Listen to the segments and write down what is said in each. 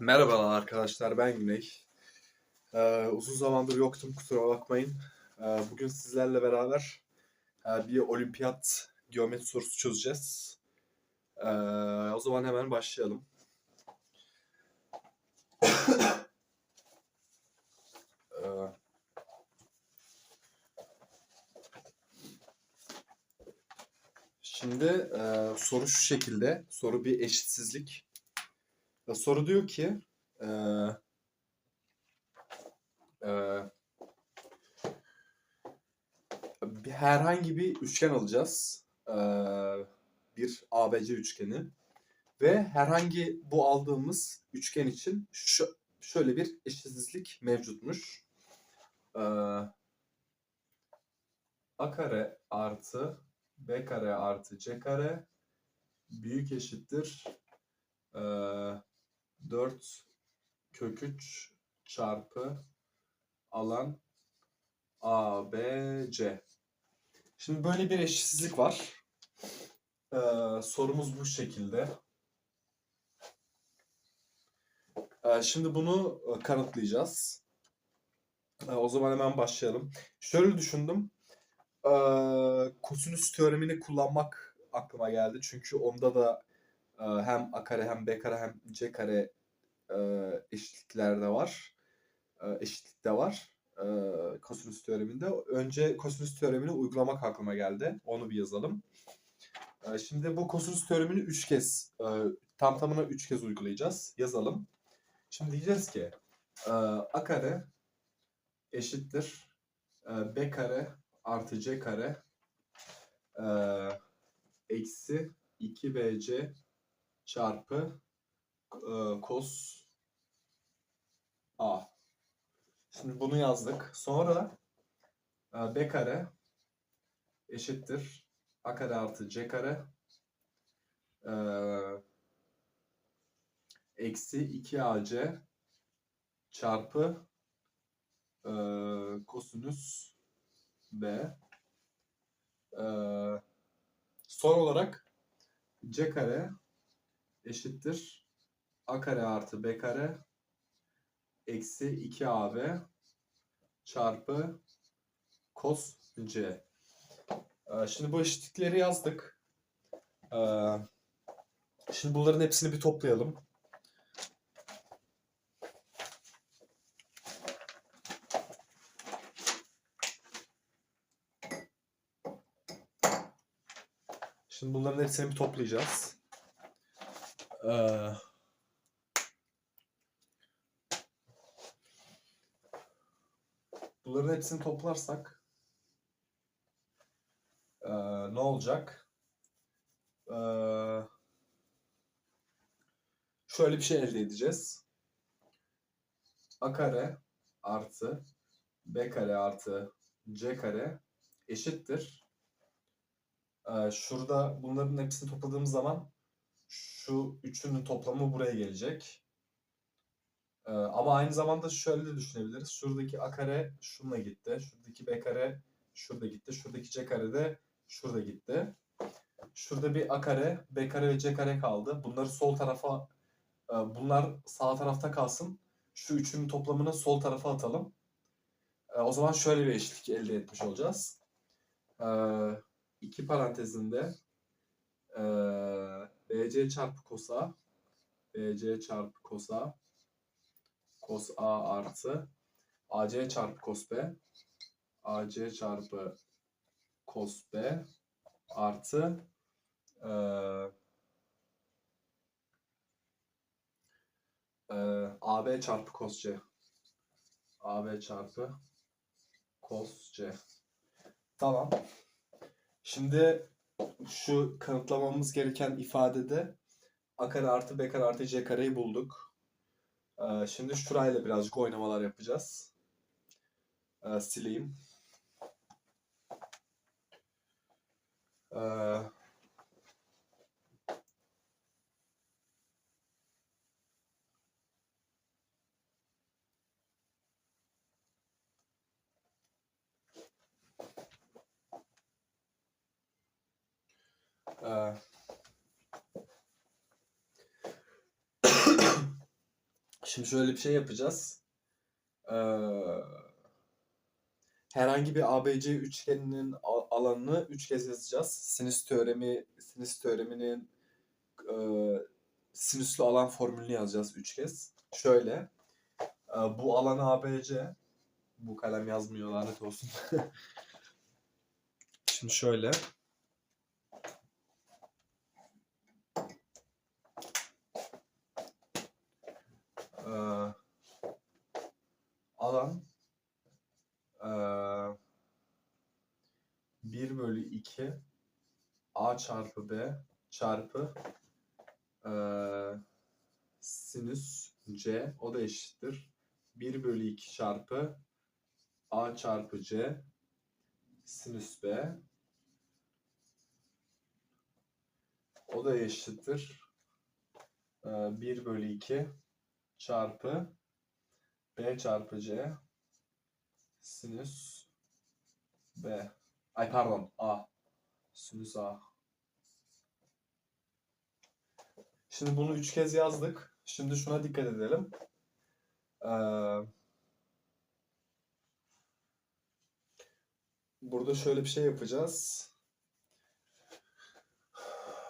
Merhabalar arkadaşlar, ben Güney. Ee, uzun zamandır yoktum, kusura bakmayın. Ee, bugün sizlerle beraber e, bir olimpiyat geometri sorusu çözeceğiz. Ee, o zaman hemen başlayalım. Ee, Şimdi e, soru şu şekilde, soru bir eşitsizlik. Soru diyor ki e, e, herhangi bir üçgen alacağız. E, bir ABC üçgeni. Ve herhangi bu aldığımız üçgen için şu, şöyle bir eşitsizlik mevcutmuş. E, A kare artı B kare artı C kare büyük eşittir. E, 4 kök 3 çarpı alan A, B, C. Şimdi böyle bir eşitsizlik var. Ee, sorumuz bu şekilde. Ee, şimdi bunu e, kanıtlayacağız. Ee, o zaman hemen başlayalım. Şöyle düşündüm. Ee, kosinüs teoremini kullanmak aklıma geldi. Çünkü onda da hem A kare hem B kare hem C kare e, eşitlikler de var. E, eşitlik de var. E, kosinüs teoreminde. Önce kosinüs teoremini uygulamak aklıma geldi. Onu bir yazalım. Şimdi bu kosinüs teoremini 3 kez tam tamına 3 kez uygulayacağız. Yazalım. Şimdi diyeceğiz ki A kare eşittir B kare artı C kare eksi 2BC çarpı e, cos A. Şimdi bunu yazdık. Sonra e, B kare eşittir A kare artı C kare e, eksi 2AC çarpı e, kosinüs B e, son olarak C kare eşittir a kare artı b kare eksi 2ab çarpı cos c. Ee, Şimdi bu eşitlikleri yazdık. Ee, Şimdi bunların hepsini bir toplayalım. Şimdi bunların hepsini bir toplayacağız. Ee, bunların hepsini toplarsak ee, ne olacak? Ee, şöyle bir şey elde edeceğiz. A kare artı B kare artı C kare eşittir. Ee, şurada bunların hepsini topladığımız zaman şu üçünün toplamı buraya gelecek. Ee, ama aynı zamanda şöyle de düşünebiliriz. Şuradaki a kare şununla gitti. Şuradaki b kare şurada gitti. Şuradaki c kare de şurada gitti. Şurada bir a kare, b kare ve c kare kaldı. Bunları sol tarafa, e, bunlar sağ tarafta kalsın. Şu üçünün toplamını sol tarafa atalım. E, o zaman şöyle bir eşitlik elde etmiş olacağız. E, iki parantezinde e, BC çarpı cos A BC çarpı cos A cos A artı AC çarpı cos B AC çarpı cos B artı e, e, AB çarpı cos C AB çarpı cos C Tamam. Şimdi şu kanıtlamamız gereken ifadede a kare artı b kare artı c kareyi bulduk. Ee, şimdi şurayla birazcık oynamalar yapacağız. Ee, sileyim. Ee, Ee, Şimdi şöyle bir şey yapacağız. Ee, herhangi bir ABC üçgeninin alanını üç kez yazacağız. Sinüs teoremi, sinüs teoreminin e, sinüslü alan formülünü yazacağız üç kez. Şöyle. e, bu alan ABC. Bu kalem yazmıyor lanet olsun. Şimdi şöyle. Ee, alan ee, 1 bölü 2 a çarpı b çarpı ee, sinüs c o da eşittir 1 bölü 2 çarpı a çarpı c sinüs b o da eşittir ee, 1 bölü 2 çarpı b çarpı c sinüs b. Ay pardon a. Sinüs a. Şimdi bunu üç kez yazdık. Şimdi şuna dikkat edelim. Ee, burada şöyle bir şey yapacağız.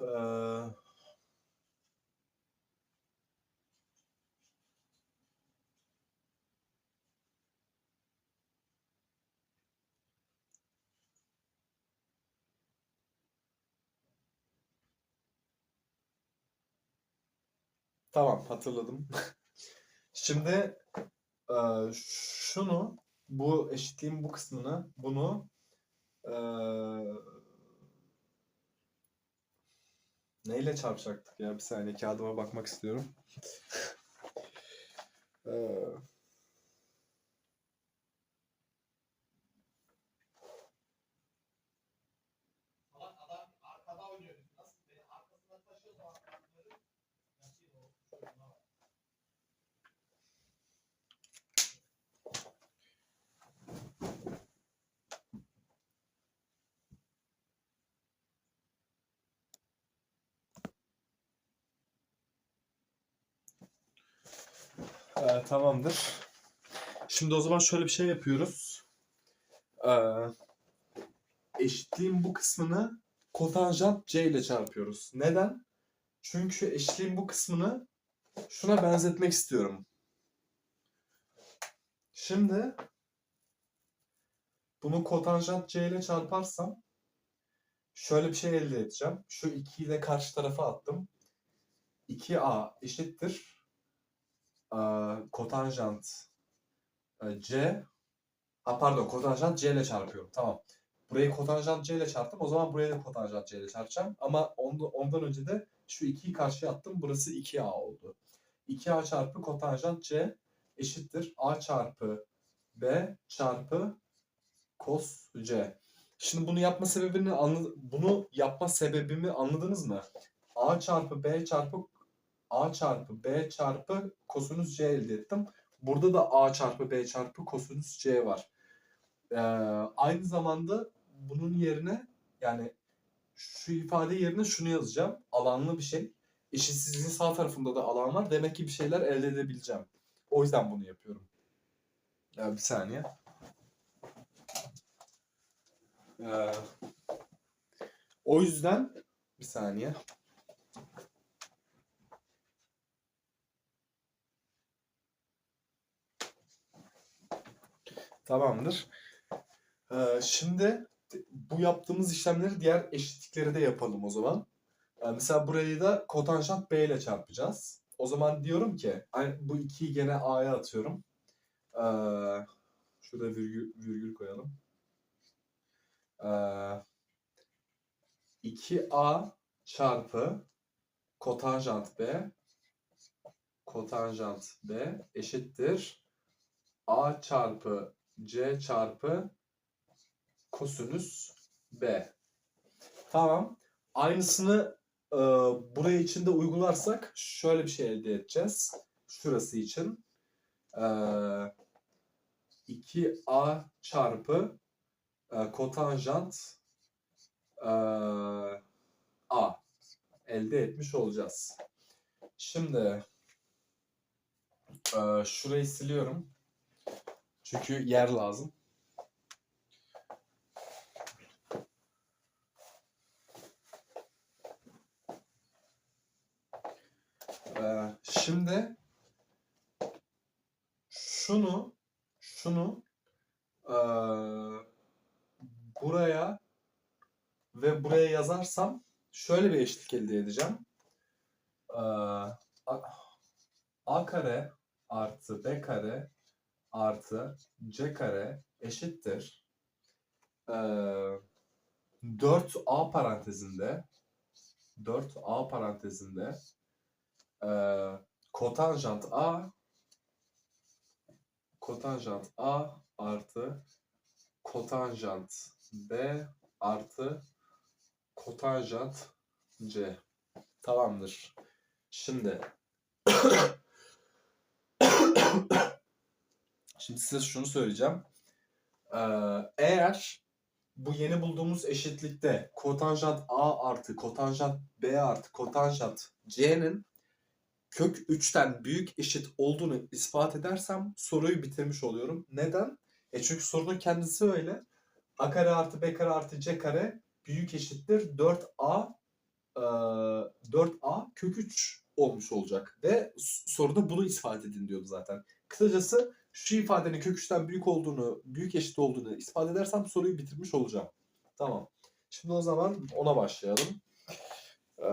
Ee, Tamam hatırladım. Şimdi e, şunu bu eşitliğin bu kısmını bunu e, neyle çarpacaktık ya? Bir saniye kağıdıma bakmak istiyorum. E, e, tamamdır. Şimdi o zaman şöyle bir şey yapıyoruz. E, eşitliğin bu kısmını kotanjant C ile çarpıyoruz. Neden? Çünkü eşitliğin bu kısmını şuna benzetmek istiyorum. Şimdi bunu kotanjant C ile çarparsam şöyle bir şey elde edeceğim. Şu 2'yi de karşı tarafa attım. 2A eşittir kotanjant e, C ha pardon kotanjant C ile çarpıyorum. Tamam. Burayı kotanjant C ile çarptım. O zaman buraya da kotanjant C ile çarpacağım. Ama ondan, önce de şu 2'yi karşıya attım. Burası 2A oldu. 2A çarpı kotanjant C eşittir. A çarpı B çarpı cos C. Şimdi bunu yapma sebebini anla, bunu yapma sebebimi anladınız mı? A çarpı B çarpı A çarpı B çarpı kosinüs C elde ettim. Burada da A çarpı B çarpı kosinüs C var. Ee, aynı zamanda bunun yerine yani şu ifade yerine şunu yazacağım. Alanlı bir şey. Eşitsizliğin sağ tarafında da alan var. Demek ki bir şeyler elde edebileceğim. O yüzden bunu yapıyorum. Ya bir saniye. Ee, o yüzden bir saniye. Tamamdır. Ee, şimdi bu yaptığımız işlemleri diğer eşitlikleri de yapalım o zaman. Ee, mesela burayı da kotanjant B ile çarpacağız. O zaman diyorum ki bu 2'yi gene A'ya atıyorum. Ee, şurada virgül, virgül koyalım. Ee, 2A çarpı kotanjant B kotanjant B eşittir A çarpı C çarpı kosinüs B. Tamam. Aynısını e, buraya için de uygularsak şöyle bir şey elde edeceğiz. Şurası için. E, 2A çarpı e, kotanjant e, A elde etmiş olacağız. Şimdi Ee, şurayı siliyorum. Çünkü yer lazım. Ee, şimdi şunu şunu eee, buraya ve buraya yazarsam şöyle bir eşitlik elde edeceğim. Eee, a, a kare artı b kare artı c kare eşittir. Eee 4a parantezinde 4a parantezinde eee kotanjant a kotanjant a artı kotanjant b artı kotanjant c. Tamamdır. Şimdi Şimdi size şunu söyleyeceğim. Ee, eğer bu yeni bulduğumuz eşitlikte kotanjant a artı kotanjant b artı kotanjant c'nin kök 3'ten büyük eşit olduğunu ispat edersem soruyu bitirmiş oluyorum. Neden? E çünkü sorunun kendisi öyle. A kare artı B kare artı C kare büyük eşittir 4A e, 4A kök 3 olmuş olacak. Ve soruda bunu ispat edin diyordu zaten. Kısacası şu ifadenin kök 3'ten büyük olduğunu, büyük eşit olduğunu ispat edersem soruyu bitirmiş olacağım. Tamam. Şimdi o zaman ona başlayalım. Ee,